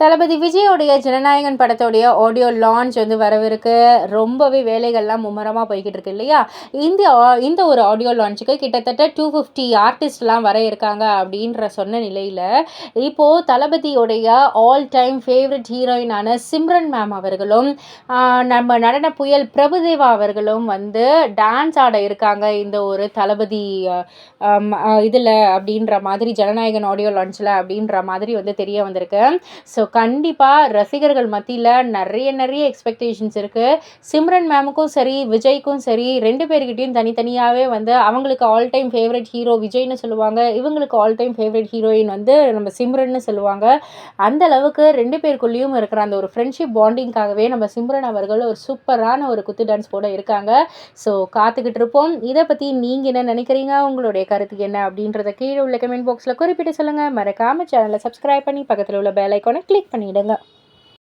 தளபதி விஜயோடைய ஜனநாயகன் படத்தோடைய audio launch வந்து வரவிருக்கு. ரொம்பவே வேலைகள்லாம் மும்முரமாக போய்கிட்டு இருக்கு இல்லையா? இந்த இந்த ஒரு ஆடியோ லான்ச்சுக்கு கிட்டத்தட்ட டூ ஃபிஃப்டி ஆர்டிஸ்ட்லாம் வர இருக்காங்க அப்படின்ற சொன்ன நிலையில் இப்போது தளபதியோடைய ஆல் டைம் ஃபேவரட் ஹீரோயினான சிம்ரன் மேம் அவர்களும் நம்ம நடன புயல் பிரபுதேவா அவர்களும் வந்து டான்ஸ் ஆட இருக்காங்க இந்த ஒரு தளபதி இதில் அப்படின்ற மாதிரி ஜனநாயகன் ஆடியோ லான்ச்சில் அப்படின்ற மாதிரி வந்து தெரிய வந்திருக்கு. ஸோ கண்டிப்பாக ரசிகர்கள் மத்தியில் நிறைய நிறைய எக்ஸ்பெக்டேஷன்ஸ் இருக்குது சிம்ரன் மேமுக்கும் சரி விஜய்க்கும் சரி ரெண்டு பேர்கிட்டையும் தனித்தனியாகவே வந்து அவங்களுக்கு ஆல் டைம் ஃபேவரட் ஹீரோ விஜய்னு சொல்லுவாங்க. இவங்களுக்கு ஆல் டைம் ஃபேவரட் ஹீரோயின் வந்து நம்ம சிம்ரன்னு சொல்லுவாங்க. அந்த அளவுக்கு ரெண்டு பேருக்குள்ளேயும் இருக்கிற அந்த ஒரு ஃப்ரெண்ட்ஷிப் பாண்டிங்காகவே நம்ம சிம்ரன் அவர்கள் ஒரு சூப்பரான ஒரு குத்து டான்ஸ் போட இருக்காங்க. ஸோ காத்துக்கிட்டு இருப்போம். இதை பற்றி நீங்கள் என்ன நினைக்கிறீங்க? உங்களுடைய கருத்து என்ன அப்படின்றத கீழே உள்ள கமெண்ட் பாக்ஸில் குறிப்பிட்டு சொல்லுங்கள் மறக்காமல் சேனலை சப்ஸ்கிரைப் பண்ணி பக்கத்தில் உள்ள பெல் ஐக்கானை கிளிக் பண்ணிவிடுங்க